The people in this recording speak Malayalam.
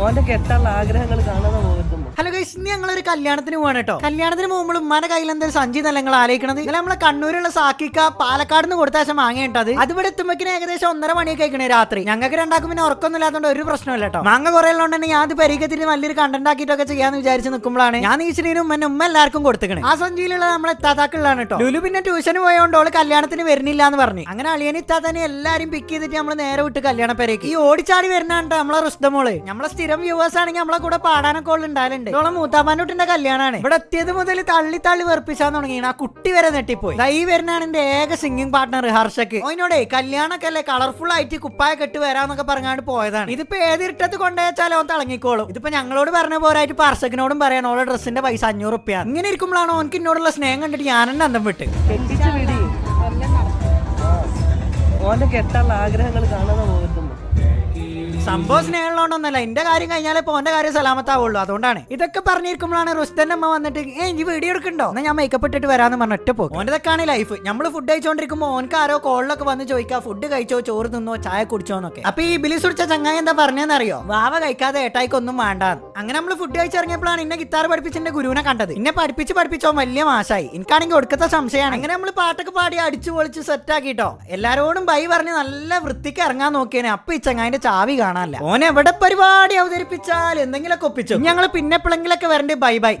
ഓന്റെ കെട്ടാനുള്ള ആഗ്രഹങ്ങൾ കാണാതെ പോകത്തുമ്പോ ഹലോ ഗൈസ് ഇന്ന് ഞങ്ങൾ ഒരു കല്യാണത്തിന് പോവാണ് കേട്ടോ. കല്യാണത്തിന് പോകുമ്പോൾ ഉമ്മാന്റെ കയ്യിൽ എന്തൊരു സഞ്ചി നല്ല ആലോചിക്കണത്? ഇന്നലെ നമ്മളെ കണ്ണൂരുള്ള സാക്കിക്ക പാലക്കാട് നിന്ന് കൊടുത്ത ശേഷം വാങ്ങിയിട്ടത് അത്. അതിവിടെ എത്തുമ്പോഴേക്കും ഏകദേശം ഒന്നര മണിയൊക്കെ കഴിക്കണേ രാത്രി. ഞങ്ങൾക്ക് രണ്ടാക്കും പിന്നെ ഉറക്കൊന്നും ഇല്ലാത്തതുകൊണ്ട് ഒരു പ്രശ്നമില്ല കേട്ടോ. മാങ്ങ കുറെ ഉള്ളതുകൊണ്ട് തന്നെ ഞാൻ അത് പരിഗത്തിന് വലിയൊരു കണ്ടന്റ് ആക്കിയിട്ടൊക്കെ ചെയ്യാന്ന് വിചാരിച്ച് നിൽക്കുമ്പോഴാണ് ഞാൻ നീച്ചിനും ഉമ്മ ഉമ്മ എല്ലാവർക്കും കൊടുത്തിക്കണേ. ആ സഞ്ചിയിലുള്ള നമ്മളെ ഇത്താത്താക്കുള്ളതാണ് കേട്ടോ. ലുലു പിന്നെ ട്യൂഷന് പോയതുകൊണ്ട് ഓൾ കല്യാണത്തിന് വരുന്നില്ല എന്ന് പറഞ്ഞു. അങ്ങനെ അളിയന് ഇത്താത്തന്നെ എല്ലാരും പിക്ക് ചെയ്തിട്ട് നമ്മൾ നേരെ വിട്ട് കല്യാണ ഈ ഓടിച്ചാടി വരുന്നാണ് നമ്മളെ റുസ്തമോൾ. നമ്മളെ സ്ഥിരം വ്യൂവേഴ്സ് ആണെങ്കിൽ നമ്മളെ കൂടെ പാടാനൊക്കെ ഉള്ള ഉണ്ടാവലുണ്ട് നമ്മളെ മൂത്താമാനോട്ടിന്റെ കല്യാണമാണ് ഇവിടെ എത്തിയത് മുതൽ തള്ളി തള്ളി വെറുപ്പിച്ചാൻ തുടങ്ങിയാണ് ആ കുട്ടി വരെ നെട്ടിപ്പോയി ദാ ഈ വരുന്നതാണ് എന്റെ ഏക സിംഗിങ് പാർട്ണർ ഹർഷക്ക്. അതിനോടെ കല്യാണൊക്കെ അല്ലേ? കളർഫുൾ ആയിട്ട് കുപ്പായ കെട്ട് വരാന്നൊക്കെ പറഞ്ഞാണ്ട് പോയതാണ്. ഇതിപ്പോ ഏത് ഇട്ടത്ത് കൊണ്ടുവച്ചാലും അവൻ തിളങ്ങിക്കോളും. ഇതിപ്പോ ഞങ്ങളോട് പറഞ്ഞ പോരായിട്ട് ഹർഷക്കിനോടും പറയാൻ ഓളെ ഡ്രസ്സിന്റെ പൈസ അഞ്ഞൂറ് റുപ്യ. ഇങ്ങനെ ഇരിക്കുമ്പോഴാണ് ഓനക്ക് എന്നോടുള്ള സ്നേഹം കണ്ടിട്ട് ഞാനെന്നെ അന്തം വിട്ട്. ഓന്റെ കെട്ടാനുള്ള ആഗ്രഹങ്ങൾ കാണാതെ പോകത്തുമ്പോ സംഭവം സ്നേഹമുള്ളതുകൊണ്ടൊന്നല്ല എന്റെ കാര്യം കഴിഞ്ഞാലേ പോന്റെ കാര്യം സലാമത്താവുള്ളൂ. അതുകൊണ്ടാണ്. ഇതൊക്കെ പറഞ്ഞിരിക്കുമ്പോഴാണ് റുസ്തന്റെ അമ്മ വന്നിട്ട് ഏ ഇനി വീഡിയോ എടുക്കണ്ടോ? എന്നാ ഞാൻ മേക്കപ്പ് ഇട്ടിട്ട് വരാന്ന് പറഞ്ഞ ഒറ്റ പോകും ഓന്റെതൊക്കെയാണ് ലൈഫ് നമ്മൾ ഫുഡ് കഴിച്ചോണ്ടിരിക്കുമ്പോ ഓനക്ക് ആരോ കോളിലൊക്കെ വന്ന് ചോദിക്കുക ഫുഡ് കഴിച്ചോ ചോറ് തിന്നോ ചായ കുടിച്ചോ എന്നൊക്കെ. അപ്പൊ ഈ ബിലി സുടിച്ച ചങ്ങായി എന്താ പറഞ്ഞെന്നറിയോ? വാവ കഴിക്കാതെ ഏട്ടായിക്കൊന്നും വേണ്ടാന്ന്. അങ്ങനെ നമ്മൾ ഫുഡ് കഴിച്ചിറങ്ങിയപ്പോഴാണ് ഇന്നെ ഗിത്താർ പഠിപ്പിച്ച് എന്റെ ഗുരുവിനെ കണ്ടത്. ഇന്നെ പഠിപ്പിച്ച് പഠിപ്പിച്ചോ വലിയ മാസായി എനിക്കാണെങ്കിൽ ഒടുക്കത്തെ സംശയമാണ് അങ്ങനെ നമ്മൾ പാട്ടൊക്കെ പാടി അടിച്ചു പൊളിച്ച് സെറ്റ് ആക്കിട്ടോ. എല്ലാരോടും ബൈ പറഞ്ഞ് നല്ല വൃത്തിക്ക് ഇറങ്ങാൻ നോക്കിയാണ് അപ്പൊ ഈ ചങ്ങായിന്റെ ചാവി കാണാനല്ല. ഓൻ എവിടെ പരിപാടി അവതരിപ്പിച്ചാൽ എന്തെങ്കിലുമൊക്കെ ഒപ്പിച്ചു ഞങ്ങൾ പിന്നെ എപ്പോഴെങ്കിലൊക്കെ വരണ്ടേ. Bye bye.